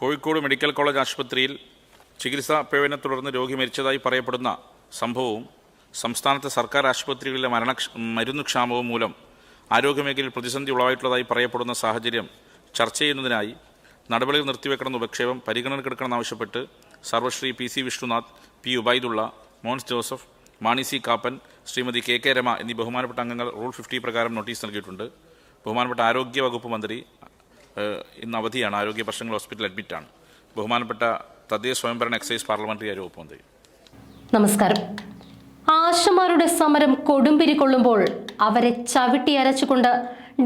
Kozhikode medical college ആശുപത്രിയിൽ ചികിത്സാ പിഴവിനെ തുടർന്ന് രോഗി മരിച്ചതായി പറയപ്പെടുന്ന സംഭവവും സംസ്ഥാനത്തെ സർക്കാർ ആശുപത്രികളിലെ മരണ മരുന്ന് ക്ഷാമവും മൂലം ആരോഗ്യമേഖലയിൽ പ്രതിസന്ധി ഉളവായിട്ടുള്ളതായി പറയപ്പെടുന്ന സാഹചര്യം ചർച്ച ചെയ്യുന്നതിനായി നടപടികൾ നിർത്തിവെക്കണമെന്ന ഉപക്ഷേപം പരിഗണനക്കെടുക്കണമെന്നാവശ്യപ്പെട്ട് Sarvashri P C Vishnunath P Ubaidulla Mons Joseph Mani C Kappan Shrimati K K Rema എന്നീ ബഹുമാനപ്പെട്ട അംഗങ്ങൾ റൂൾ ഫിഫ്റ്റി പ്രകാരം നോട്ടീസ് നൽകിയിട്ടുണ്ട്. ബഹുമാനപ്പെട്ട ആരോഗ്യ വകുപ്പ് മന്ത്രി ഇന്ന് അവധിയാണ്. ആരോഗ്യ പ്രശ്നങ്ങൾ ഹോസ്പിറ്റൽ അഡ്മിറ്റാണ് ബഹുമാനപ്പെട്ട തദ്ദേശ സ്വയംഭരണ എക്സൈസ് പാർലമെന്ററി ആരോപ്പ് മന്ത്രി നമസ്കാരം. ആശമാരുടെ സമരം കൊടുമ്പിരി കൊള്ളുമ്പോൾ അവരെ ചവിട്ടി അരച്ചുകൊണ്ട്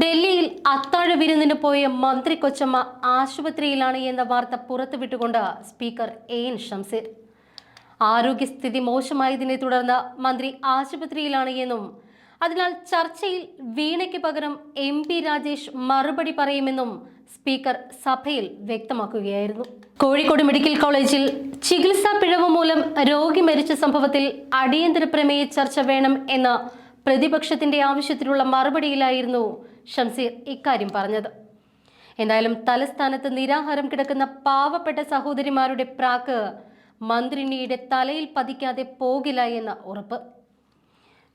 ഡൽഹിയിൽ അത്താഴ വിരുന്നിന് പോയ മന്ത്രി കൊച്ചമ്മ ആശുപത്രിയിലാണ് എന്ന വാർത്ത പുറത്തുവിട്ടുകൊണ്ട് സ്പീക്കർ എ എൻ ഷംസീർ. ആരോഗ്യസ്ഥിതി മോശമായതിനെ തുടർന്ന് മന്ത്രി ആശുപത്രിയിലാണ് എന്നും അതിനാൽ ചർച്ചയിൽ വീണയ്ക്ക് പകരം എം പി രാജേഷ് മറുപടി പറയുമെന്നും സ്പീക്കർ സഭയിൽ വ്യക്തമാക്കുകയായിരുന്നു. കോഴിക്കോട് മെഡിക്കൽ കോളേജിൽ ചികിത്സാ പിഴവ് മൂലം രോഗി മരിച്ച സംഭവത്തിൽ അടിയന്തര പ്രമേയ ചർച്ച വേണം എന്ന പ്രതിപക്ഷത്തിന്റെ ആവശ്യത്തിനുള്ള മറുപടിയിലായിരുന്നു ഷംസീർ ഇക്കാര്യം പറഞ്ഞത്. എന്തായാലും തലസ്ഥാനത്ത് നിരാഹാരം കിടക്കുന്ന പാവപ്പെട്ട സഹോദരിമാരുടെ പ്രാക്ക് മന്ത്രിണിയുടെ തലയിൽ പതിക്കാതെ പോകില്ല എന്ന ഉറപ്പ്.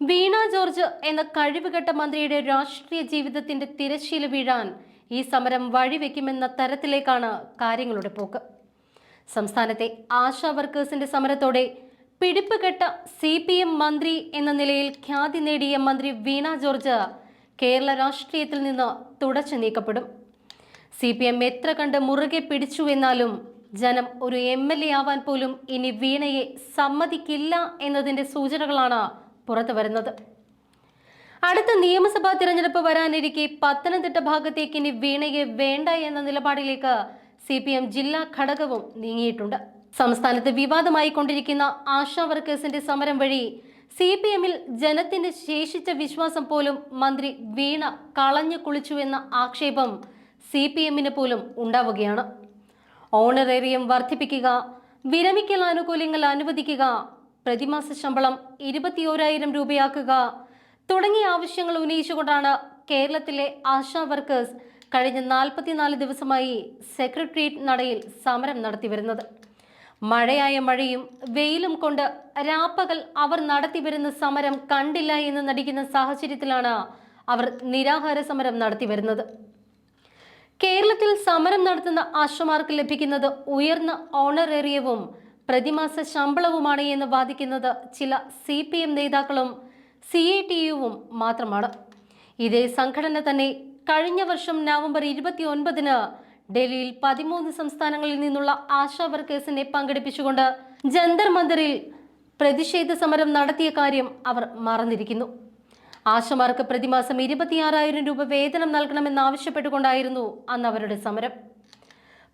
വീണ ജോർജ് എന്ന കഴിവുകെട്ട മന്ത്രിയുടെ രാഷ്ട്രീയ ജീവിതത്തിന്റെ തിരശ്ശീല വീഴാൻ ഈ സമരം വഴിവെക്കുമെന്ന തരത്തിലേക്കാണ് കാര്യങ്ങളുടെ പോക്ക്. സംസ്ഥാനത്തെ ആശാ വർക്കേഴ്സിന്റെ സമരത്തോടെ പിടിപ്പ് കെട്ട സി പി എം മന്ത്രി എന്ന നിലയിൽ ഖ്യാതി നേടിയ മന്ത്രി വീണ ജോർജ് കേരള രാഷ്ട്രീയത്തിൽ നിന്ന് തുടച്ചു നീക്കപ്പെടും. സി പി എം എത്ര കണ്ട് മുറുകെ പിടിച്ചു എന്നാലും ജനം ഒരു എം എൽ എ ആവാൻ പോലും ഇനി വീണയെ സമ്മതിക്കില്ല എന്നതിന്റെ സൂചനകളാണ് പുറത്തു വരുന്നത് അടുത്ത നിയമസഭാ തിരഞ്ഞെടുപ്പ് വരാനിരിക്കെ പത്തനംതിട്ട ഭാഗത്തേക്ക് ഇനി വീണയെ വേണ്ട എന്ന നിലപാടിലേക്ക് സി പി എം ജില്ലാ ഘടകവും നീങ്ങിയിട്ടുണ്ട്. സംസ്ഥാനത്ത് വിവാദമായി കൊണ്ടിരിക്കുന്ന ആശാ വർക്കേഴ്സിന്റെ സമരം വഴി സി പി എമ്മിൽ ജനത്തിന്റെ ശേഷിച്ച വിശ്വാസം പോലും മന്ത്രി വീണ കളഞ്ഞു കുളിച്ചു എന്ന ആക്ഷേപം സി പി എമ്മിന് പോലും ഉണ്ടാവുകയാണ്. ഓണറേറിയം വർദ്ധിപ്പിക്കുക വിരമിക്കൽ ആനുകൂല്യങ്ങൾ അനുവദിക്കുക പ്രതിമാസ ശമ്പളം ഇരുപത്തിയോരായിരം രൂപയാക്കുക തുടങ്ങിയ ആവശ്യങ്ങൾ ഉന്നയിച്ചുകൊണ്ടാണ് കേരളത്തിലെ ആശാ വർക്കേഴ്സ് കഴിഞ്ഞ നാൽപ്പത്തിനാല് ദിവസമായി സെക്രട്ടേറിയറ്റ് നടയിൽ സമരം നടത്തിവരുന്നത് മഴയായ മഴയും വെയിലും കൊണ്ട് രാപ്പകൽ അവർ നടത്തിവരുന്ന സമരം കണ്ടില്ല എന്ന് നടിക്കുന്ന സാഹചര്യത്തിലാണ് അവർ നിരാഹാര സമരം നടത്തിവരുന്നത് കേരളത്തിൽ സമരം നടത്തുന്ന ആശമാർക്ക് ലഭിക്കുന്നത് ഉയർന്ന ഓണറേറിയവും പ്രതിമാസ ശമ്പളവുമാണ് എന്ന് വാദിക്കുന്നത് ചില സി പി എം നേതാക്കളും സി ഐ ടി യുവും മാത്രമാണ്. ഇതേ സംഘടന തന്നെ കഴിഞ്ഞ വർഷം നവംബർ ഇരുപത്തി ഒൻപതിന് ഡൽഹിയിൽ പതിമൂന്ന് സംസ്ഥാനങ്ങളിൽ നിന്നുള്ള ആശാ വർക്കേഴ്സിനെ പങ്കെടുപ്പിച്ചുകൊണ്ട് ജന്തർ മന്ദിറിൽ പ്രതിഷേധ സമരം നടത്തിയ കാര്യം അവർ മറന്നിരിക്കുന്നു. ആശമാർക്ക് പ്രതിമാസം ഇരുപത്തിയാറായിരം രൂപ വേതനം നൽകണമെന്നാവശ്യപ്പെട്ടുകൊണ്ടായിരുന്നു അന്ന് അവരുടെ സമരം.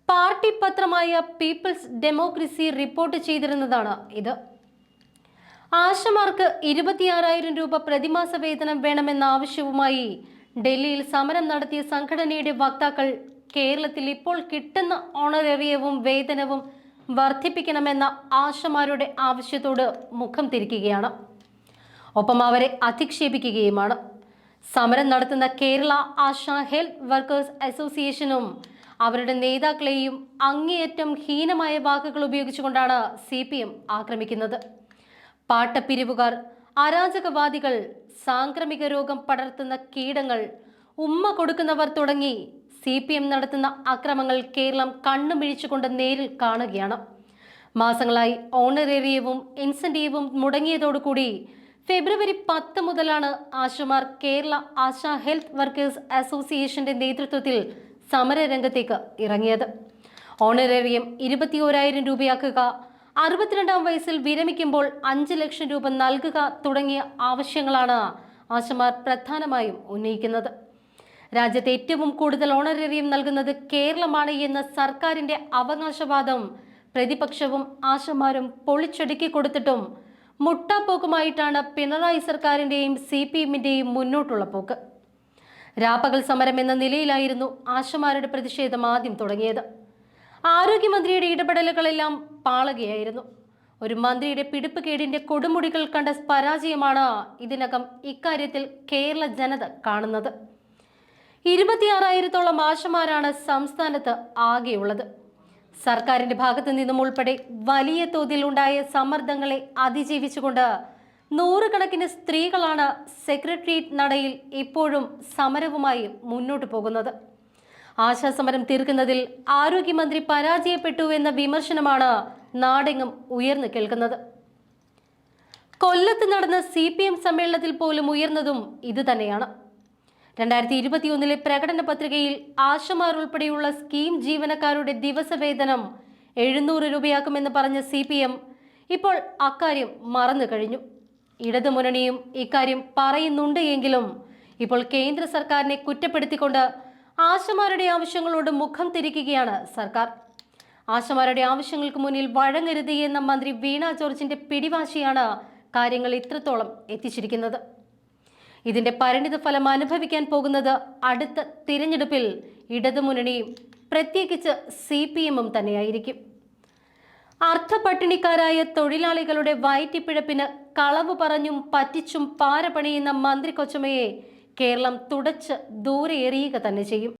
പാർട്ടി പത്രമായ പീപ്പിൾസ് ഡെമോക്രസി റിപ്പോർട്ട് ചെയ്തിരുന്നതാണ് ഇത്. ആശമാർക്ക് ഇരുപത്തിയാറായിരം രൂപ പ്രതിമാസ വേതനം വേണമെന്ന ആവശ്യവുമായി ഡൽഹിയിൽ സമരം നടത്തിയ സംഘടനയുടെ വക്താക്കൾ കേരളത്തിൽ ഇപ്പോൾ കിട്ടുന്ന ഓണറേറിയവും വേതനവും വർദ്ധിപ്പിക്കണമെന്ന ആശമാരുടെ ആവശ്യത്തോട് മുഖം തിരിക്കുകയാണ്. ഒപ്പം അവരെ അധിക്ഷേപിക്കുകയുമാണ്. സമരം നടത്തുന്ന കേരള ആശ ഹെൽത്ത് വർക്കേഴ്സ് അസോസിയേഷനും അവരുടെ നേതാക്കളെയും അങ്ങേയറ്റം ഹീനമായ വാക്കുകൾ ഉപയോഗിച്ചുകൊണ്ടാണ് സി ആക്രമിക്കുന്നത്. പാട്ടപ്പിരിവുകാർ അരാജകവാദികൾ സാംക്രമിക രോഗം പടർത്തുന്ന കീടങ്ങൾ ഉമ്മ കൊടുക്കുന്നവർ തുടങ്ങി സി പി എം നടത്തുന്ന അക്രമങ്ങൾ കേരളം കണ്ണുമിഴിച്ചുകൊണ്ട് നേരിൽ കാണുകയാണ്. മാസങ്ങളായി ഓണറേറിയവും ഇൻസെന്റീവും മുടങ്ങിയതോടുകൂടി ഫെബ്രുവരി പത്ത് മുതലാണ് ആശമാർ കേരള ആശ ഹെൽത്ത് വർക്കേഴ്സ് അസോസിയേഷന്റെ നേതൃത്വത്തിൽ സമരരംഗത്തേക്ക് ഇറങ്ങിയത്. ഓണറേറിയം ഇരുപത്തിയോരായിരം രൂപയാക്കുക അറുപത്തിരണ്ടാം വയസ്സിൽ വിരമിക്കുമ്പോൾ അഞ്ച് ലക്ഷം രൂപ നൽകുക തുടങ്ങിയ ആവശ്യങ്ങളാണ് ആശമാർ പ്രധാനമായും ഉന്നയിക്കുന്നത്. രാജ്യത്ത് ഏറ്റവും കൂടുതൽ ഓണറേറിയം നൽകുന്നത് കേരളമാണ് എന്ന സർക്കാരിന്റെ അവകാശവാദം പ്രതിപക്ഷവും ആശമാരും പൊളിച്ചടുക്കി കൊടുത്തിട്ടും മുട്ടാപ്പോക്കുമായിട്ടാണ് പിണറായി സർക്കാരിന്റെയും സി പി എമ്മിന്റെയും മുന്നോട്ടുള്ള പോക്ക്. രാപ്പകൽ സമരം എന്ന നിലയിലായിരുന്നു ആശമാരുടെ പ്രതിഷേധം ആദ്യം തുടങ്ങിയത്. ആരോഗ്യമന്ത്രിയുടെ ഇടപെടലുകളെല്ലാം പാളകയായിരുന്നു. ഒരു മന്ത്രിയുടെ പിടിപ്പ് കേടിന്റെ കൊടുമുടികൾ കണ്ട പരാജയമാണ് ഇതിനകം ഇക്കാര്യത്തിൽ കേരള ജനത കാണുന്നത്. ഇരുപത്തിയാറായിരത്തോളം ആശമാരാണ് സംസ്ഥാനത്ത് ആകെയുള്ളത്. സർക്കാരിന്റെ ഭാഗത്തു നിന്നും ഉൾപ്പെടെ വലിയ തോതിൽ ഉണ്ടായ സമ്മർദ്ദങ്ങളെ അതിജീവിച്ചുകൊണ്ട് നൂറുകണക്കിന് സ്ത്രീകളാണ് സെക്രട്ടേറിയറ്റ് നടയിൽ ഇപ്പോഴും സമരവുമായി മുന്നോട്ടു പോകുന്നത്. ആശാസമരം തീർക്കുന്നതിൽ ആരോഗ്യമന്ത്രി പരാജയപ്പെട്ടു എന്ന വിമർശനമാണ് നാടെങ്ങും ഉയർന്നു കേൾക്കുന്നത്. കൊല്ലത്ത് നടന്ന സി പി എം സമ്മേളനത്തിൽ പോലും ഉയർന്നതും ഇത് തന്നെയാണ് രണ്ടായിരത്തി ഇരുപത്തിയൊന്നിലെ പ്രകടന പത്രികയിൽ ആശമാർ ഉൾപ്പെടെയുള്ള സ്കീം ജീവനക്കാരുടെ ദിവസവേതനം എഴുന്നൂറ് രൂപയാക്കുമെന്ന് പറഞ്ഞ സി പി എം ഇപ്പോൾ അക്കാര്യം മറന്നു കഴിഞ്ഞു. ഇടതുമുന്നണിയും ഇക്കാര്യം പറയുന്നുണ്ട് എങ്കിലും ഇപ്പോൾ കേന്ദ്ര സർക്കാരിനെ കുറ്റപ്പെടുത്തിക്കൊണ്ട് ആശമാരുടെ ആവശ്യങ്ങളോട് മുഖം തിരിക്കുകയാണ് സർക്കാർ. ആശമാരുടെ ആവശ്യങ്ങൾക്ക് മുന്നിൽ വഴങ്ങരുത് എന്ന മന്ത്രി വീണ ജോർജിന്റെ പിടിവാശിയാണ് കാര്യങ്ങൾ ഇത്രത്തോളം എത്തിച്ചിരിക്കുന്നത്. ഇതിന്റെ പരിണിത ഫലം അനുഭവിക്കാൻ പോകുന്നത് അടുത്ത തിരഞ്ഞെടുപ്പിൽ ഇടതുമുന്നണിയും പ്രത്യേകിച്ച് സി പി എമ്മും തന്നെയായിരിക്കും. അർത്ഥപട്ടിണിക്കാരായ തൊഴിലാളികളുടെ വയറ്റിപ്പിഴപ്പിന് കളവ് പറഞ്ഞും പറ്റിച്ചും പാര പണിയുന്ന മന്ത്രി കൊച്ചമ്മയെ കേരളം തുടച്ച് ദൂരെ എറിയുക തന്നെ ചെയ്യും.